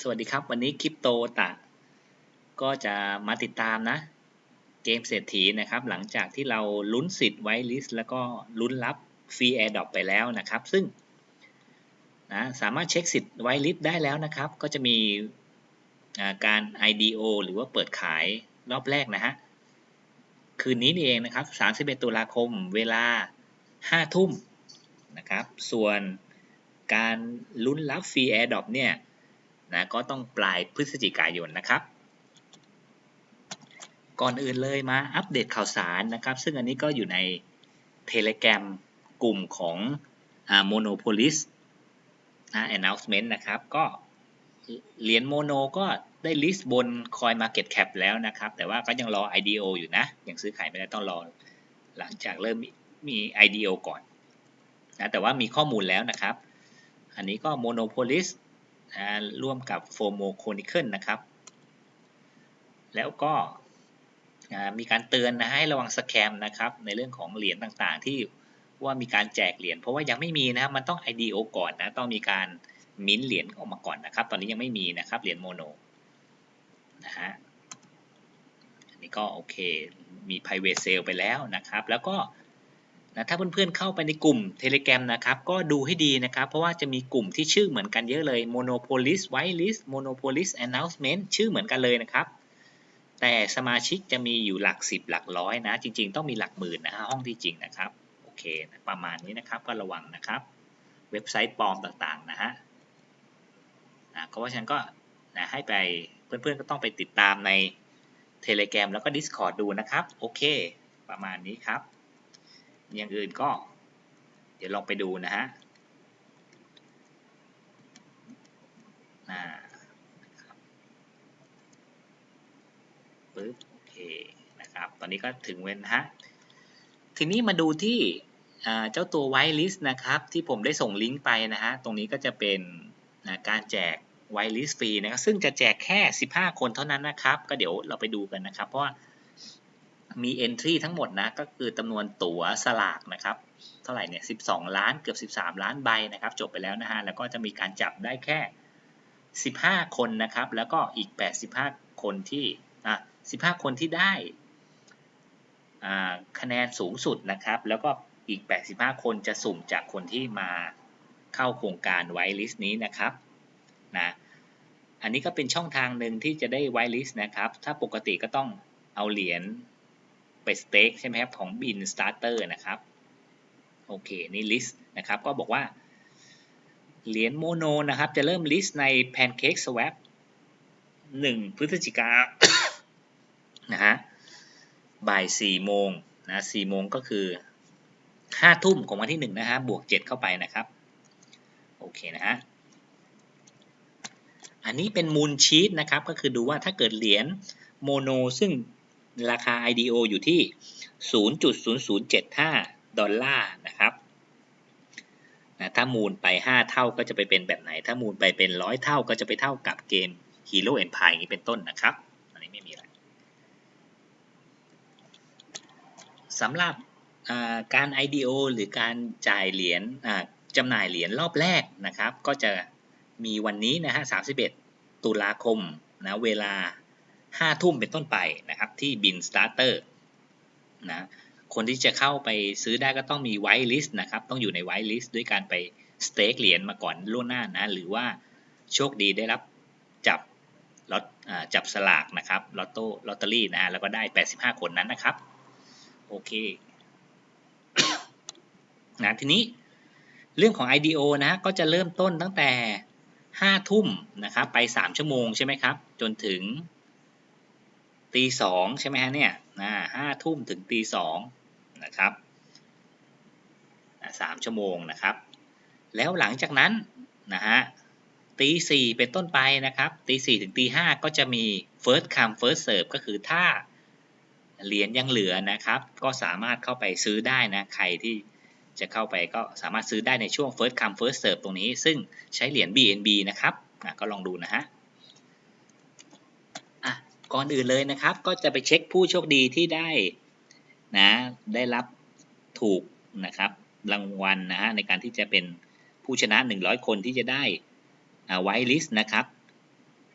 สวัสดีครับ วันนี้คริปโตตะ ก็จะมาติดตามนะ เกมเศรษฐีนะครับ หลังจากที่เราลุ้นสิทธิ์ไว้ลิสต์แล้วก็ลุ้นรับฟรีแอร์ดรอปไปแล้วนะครับ ซึ่งนะสามารถเช็คสิทธิ์ไว้ลิสต์ได้แล้วนะครับ ก็จะมีการ IDO หรือว่าเปิดขายรอบแรกนะฮะ คืนนี้นี่เองนะครับ 31 ตุลาคมเวลา 5 ทุ่มนะครับ ส่วนการลุ้นรับฟรีแอร์ดรอปเนี่ย นะก็ต้องปลายพฤศจิกายนนะครับ ก่อนอื่นเลยมาอัปเดตข่าวสารนะครับ ซึ่งอันนี้ก็อยู่ใน Telegram กลุ่มของอ่า Monopolis นะ announcement นะครับ ก็เหรียญโมโนก็ได้ลิสต์บน Coin Market Cap แล้วนะครับ แต่ว่าก็ยังรอ IDO อยู่นะ ยังซื้อขายไม่ได้ต้องรอ หลังจากเริ่มมี IDO ก่อนนะแต่ว่ามีข้อมูลแล้วนะครับ อันนี้ก็ Monopolis ร่วมกับ FOMO Chronicle นะครับ แล้วก็มีการเตือนนะให้ระวังสแกมนะครับในเรื่องของเหรียญต่างๆ ที่ว่ามีการแจกเหรียญเพราะว่ายังไม่มีนะครับมันต้อง IDO ก่อนนะต้องมีการมิ้นเหรียญออกมาก่อนนะครับ ตอนนี้ยังไม่มีนะครับเหรียญโมโนนะฮะอันนี้ก็โอเคมี private sale ไปแล้วนะครับ แล้วก็ นะถ้าเพื่อนๆเข้าไปในกลุ่ม Telegram นะครับก็ดูให้ดีนะครับ เพราะว่าจะมีกลุ่มที่ชื่อเหมือนกันเยอะเลย Monopolis Whitelist Monopolis Announcement ชื่อเหมือนกันเลยนะครับ แต่สมาชิกจะมีอยู่หลักสิบหลักร้อยนะ จริง ๆ ต้องมีหลักหมื่นนะห้องที่จริงนะครับโอเคนะประมาณนี้นะครับก็ระวังนะครับ เว็บไซต์ปลอมต่างๆนะฮะนะเพราะฉะนั้นก็นะให้ไปเพื่อนๆก็ต้องไปติดตามใน Telegram แล้วก็ Discord ดูนะครับโอเค ประมาณนี้ครับ อย่างอื่นก็ เดี๋ยวลองไปดูนะฮะปึ๊บโอเคนะครับ ตอนนี้ก็ถึงเว้นฮะ ทีนี้มาดูที่เจ้าตัวไวลิสต์นะครับ ที่ผมได้ส่งลิงก์ไปนะฮะ ตรงนี้ก็จะเป็นการแจกไวลิสต์ฟรีนะครับ ซึ่งจะแจกแค่ 15 คนเท่านั้นนะครับ ก็เดี๋ยวเราไปดูกันนะครับ เพราะว่า มี entry ทั้งหมดนะก็คือจำนวนตั๋วสลากนะครับเท่าไหร่เนี่ย 12 ล้านเกือบ 13 ล้านใบนะครับ จบไปแล้วนะฮะแล้วก็จะมีการจับได้แค่ 15 คนนะครับ แล้วก็อีก 85 คนที่อะ15 คนที่ได้คะแนนสูงสุดนะครับ แล้วก็อีก 85 คนจะสุ่มจากคนที่มาเข้าโครงการไวลิสต์นี้นะครับนะอันนี้ก็เป็นช่องทางหนึ่งที่จะได้ไวลิสต์นะครับ ถ้าปกติก็ต้องเอาเหรียญ ไปสเต็กใช่ไหมครับของ Bin Starter นะครับโอเคนี่ list นะครับก็บอกว่าเหรียญโมโนนะครับจะเริ่ม list ใน Pancake Swap 1 พฤศจิกานะฮะบ่าย4โมงนะ4โมงก็คือ5ทุ่มของวันที่ 1 นะฮะบวก 7 เข้าไปนะครับโอเคนะฮะอันนี้เป็นมูลชีตนะครับก็คือดูว่าถ้าเกิดเหรียญโมโนซึ่ง ราคา IDO อยู่ที่ 0.0075 ดอลลาร์นะครับนะถ้ามูลไป 5 เท่าก็จะไปเป็นแบบไหน ถ้ามูลไปเป็น 100 เท่าก็จะไปเท่ากับเกม Hero Empire อย่างนี้เป็นต้นนะครับ อันนี้ไม่มีอะไรสำหรับการ IDO หรือการจ่ายเหรียญจำหน่ายเหรียญรอบแรกนะครับ ก็จะมีวันนี้นะฮะ 31 ตุลาคมนะเวลา 5ทุ่มเป็นต้นไปนะครับที่บินสตาร์เตอร์นะคนที่จะเข้าไปซื้อได้ก็ต้องมีไวท์ลิสต์นะครับ ต้องอยู่ในไวท์ลิสต์ด้วยการไปสเต็กเหรียญมาก่อนล่วงหน้านะ หรือว่าโชคดีได้รับจับลอตจับสลากนะครับลอตโต้ลอตเตอรี่นะแล้วก็ได้ 85 คนนั้นนะครับ โอเคนะทีนี้เรื่องของ IDO นะก็จะเริ่มต้นตั้งแต่ 5 ทุ่มนะครับ ไป 3 ชั่วโมงใช่ไหมครับ จนถึง ตีสองใช่ไหมฮะเนี่ยนะห้าทุ่มถึงตีสองนะครับสามชั่วโมงนะครับ แล้วหลังจากนั้นนะฮะตีสี่เป็นต้นไปนะครับตีสี่ถึงตีห้าก็จะมี first come first serve ก็คือถ้าเหรียญยังเหลือนะครับ ก็สามารถเข้าไปซื้อได้นะใครที่จะเข้าไปก็สามารถซื้อได้ในช่วง first come first serve ตรงนี้ ซึ่งใช้เหรียญ BNB นะครับก็ลองดูนะฮะ ก่อนอื่นเลยนะครับ ก็จะไปเช็คผู้โชคดีที่ได้นะได้รับถูกนะครับรางวัลนะฮะในการที่จะเป็นผู้ชนะ 100 คนที่จะได้ไวลิสต์นะครับ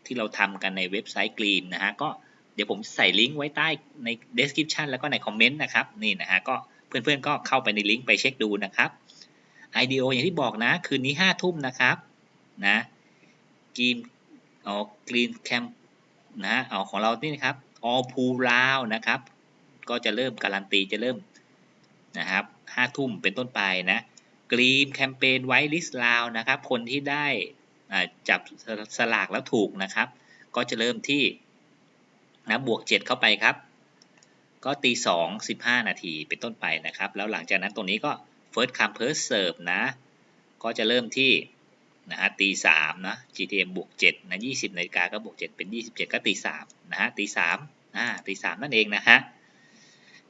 ที่เราทำกันในเว็บไซต์กรีมนะฮะก็เดี๋ยวผมใส่ลิงก์ไว้ใต้ใน description แล้วก็ในคอมเมนต์นะครับนี่นะฮะก็เพื่อนๆก็เข้าไปในลิงก์ไปเช็คดูนะครับ IDO อย่างที่บอกนะ คืนนี้5ทุ่มนะครับนะกรีมออกกรีนแคม นะเอาของเรานี่นะครับ all pool round นะครับ ก็จะเริ่มการันตีจะเริ่มนะครับ5ทุ่มเป็นต้นไปนะกรีมแคมเปญไว้ลิสต์ลาวนะครับ คนที่ได้จับสลากแล้วถูกนะครับ ก็จะเริ่มที่นะบวก 7 เข้าไปครับ ก็ตี2 15นาทีเป็นต้นไปนะครับ แล้วหลังจากนั้นตรงนี้ก็ first come first serve นะ ก็จะเริ่มที่ นะฮะตี3นะ GTM บวก7นะ20นาฬิกาก็บวก7เป็น27ก็ตี3นะฮะตี3อ่าตี3นั่นเองนะฮะ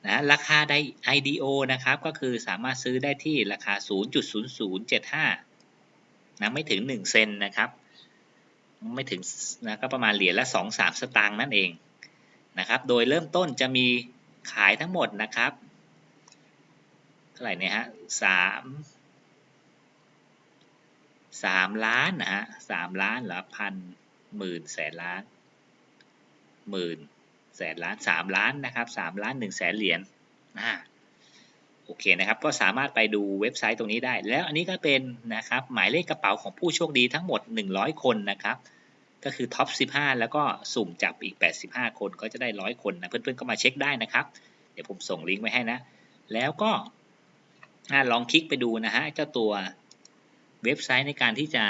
นะราคาได้ IDO นะครับก็คือสามารถซื้อได้ที่ราคา 0.0075 นะไม่ถึง 1 เซนนะครับ ไม่ถึงนะก็ประมาณเหรียญละ 2-3 สตางค์นั่นเองนะครับ โดยเริ่มต้นจะมีขายทั้งหมดนะครับเท่าไหร่เนี่ยฮะสาม สามล้านนะฮะสามล้านหรือพันหมื่นแสนล้านหมื่นแสนล้านสามล้านนะครับสามล้านหนึ่งแสนเหรียญอ่าโอเคนะครับ ก็สามารถไปดูเว็บไซต์ตรงนี้ได้ แล้วอันนี้ก็เป็นนะครับหมายเลขกระเป๋าของผู้โชคดีทั้งหมด 100 คนนะครับ ก็คือท็อป 15 แล้วก็สุ่มจับอีก 85 คนก็จะได้ 100 คนนะเพื่อนๆก็มาเช็คได้นะครับ เดี๋ยวผมส่งลิงก์ไว้ให้นะ แล้วก็ลองคลิกไปดูนะฮะเจ้าตัว เว็บไซต์ในการที่จะ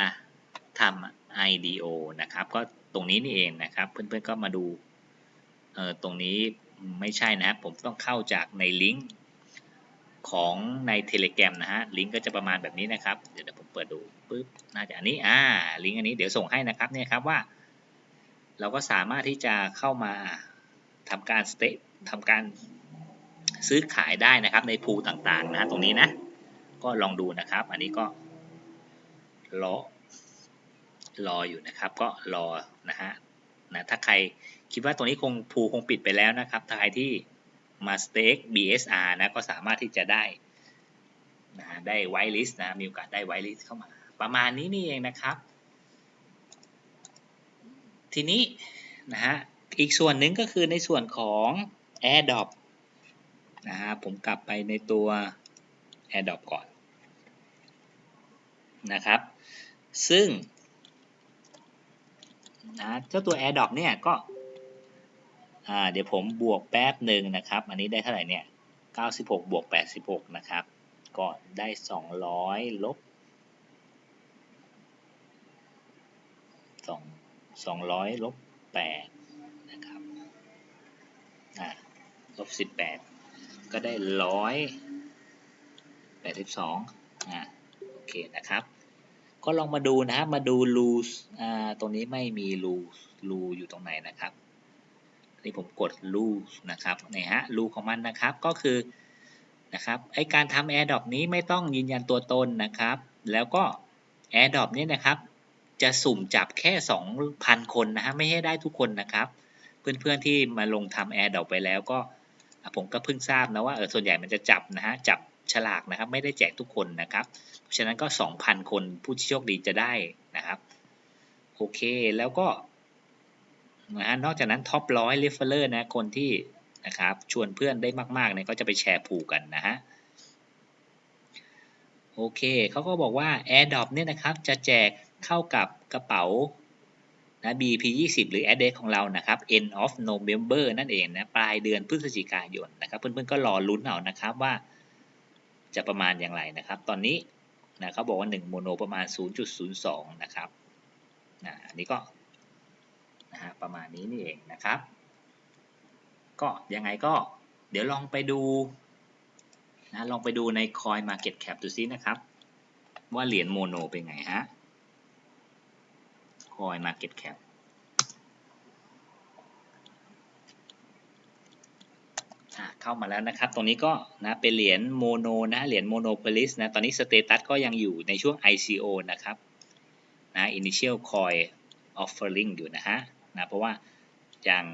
ทำ IDO นะครับ ก็ตรงนี้นี่เองนะครับ เพื่อนๆก็มาดูเออตรงนี้ไม่ใช่นะครับ ผมต้องเข้าจากในลิงก์ของใน Telegram นะฮะ ลิงก์ก็จะประมาณแบบนี้นะครับ เดี๋ยวผมเปิดดูปุ๊บ น่าจะอันนี้ อ่า ลิงก์อันนี้เดี๋ยวส่งให้นะครับเนี่ยครับว่า เราก็สามารถที่จะเข้ามาทำการสเตทำการซื้อขายได้นะครับในพูต่างๆนะตรงนี้นะ ก็ลองดูนะครับ อันนี้ก็ รอรออยู่นะครับ ก็รอนะฮะนะถ้าใครคิดว่าตรงนี้คงพูคงปิดไปแล้วนะครับถ้าใครที่มาสเต็ก BSR นะก็สามารถที่จะได้นะได้ไวลิสต์นะมีโอกาสได้ไวลิสต์เข้ามา ประมาณนี้นี่เองนะครับ ทีนี้นะฮะอีกส่วนหนึ่งก็คือในส่วนของ AirDrop นะฮะผมกลับไปในตัว AirDrop ก่อนนะครับ ซึ่งนะเจ้าตัว AirDrop เนี่ยก็เดี๋ยวผมบวกแป๊บหนึ่งนะครับ อันนี้ได้เท่าไหร่เนี่ย 96 บวก 86 นะครับ ก็ได้ 200 ลบ 2 200 ลบ 8 นะครับ อ่า ลบ 18 ก็ได้100 82 อ่า โอเคนะครับ ก็ลองมาดูนะครับ มาดูรูอ่าตรงนี้ไม่มีรูรูอยู่ตรงไหนนะครับนี่ผมกดรูนะครับนี่ฮะรูของมันนะครับก็คือนะครับไอการทำ AirDrop นี้ไม่ต้องยืนยันตัวตนนะครับ แล้วก็ AirDrop นี้นะครับ จะสุ่มจับแค่ 2,000 คนนะฮะไม่ให้ได้ทุกคนนะครับ เพื่อนๆที่มาลงทำ AirDrop ไปแล้วก็ผมก็เพิ่งทราบนะว่าเออส่วนใหญ่มันจะจับนะฮะจับ ฉลากนะครับ ไม่ได้แจกทุกคนนะครับ เพราะฉะนั้นก็ 2,000 คนผู้ที่โชคดีจะได้นะครับ โอเคแล้วก็นะฮะนอกจากนั้นท็อปร้อยเรฟเฟอร์นะคนที่นะครับชวนเพื่อนได้มากๆเนี่ยก็จะไปแชร์ผูกกันนะฮะโอเคเขาก็บอกว่า AirDrop เนี่ยนะครับจะแจกเข้ากับกระเป๋านะ BP 20หรือ a d d r e s ของเรานะครับ end of November นั่นเองนะปลายเดือนพฤศจิกายนนะครับ เพื่อนๆก็รอลุ้นเอานะครับว่า จะประมาณอย่างไรนะครับ ตอนนี้นะเขาบอกว่า 1 โมโนประมาณ 0.02 นะครับนะอันนี้ก็นะฮะประมาณนี้นี่เองนะครับ ก็ยังไงก็เดี๋ยวลองไปดูนะลองไปดูใน Coin Market Cap ดูซินะครับ ว่าเหรียญโมโนเป็นไงฮะ Coin Market Cap เข้ามาแล้วนะครับ ตรงนี้ก็นะเป็นเหรียญโมโนนะเหรียญโมโนโพลิสนะ ตอนนี้สเตตัสก็ยังอยู่ในช่วง ICO นะครับนะ Initial Coin Offering อยู่นะฮะนะเพราะว่ายัง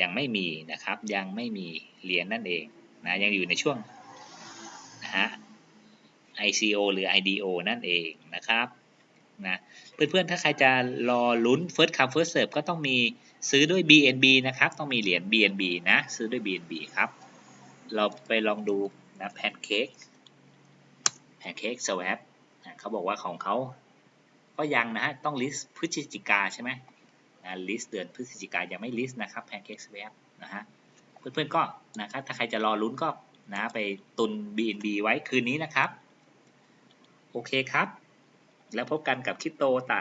ยังไม่มีนะครับ ยังไม่มีเหรียญนนั่นเองนะยังอยู่ในช่วงนะฮะ ICO หรือ IDO นั่นเองนะครับนะเพื่อนๆ ถ้าใครจะรอลุ้น first come first serve ก็ต้องมี ซื้อด้วย BNB นะครับ ต้องมีเหรียญ BNB นะ ซื้อด้วย BNB ครับ เราไปลองดูนะแพนเค้กแพนเค้กสวปเขาบอกว่าของเขาก็ยังนะฮะ ต้อง list พฤศจิกาใช่ไหมนะ list เดือนพฤศจิกายังไม่ list นะครับแพนเค้กสวปนะฮะ เพื่อนๆก็นะครับ ถ้าใครจะรอลุ้นก็นะไปตุน BNB ไว้คืนนี้นะครับ โอเคครับ แล้วพบกันกับคริปโตตะ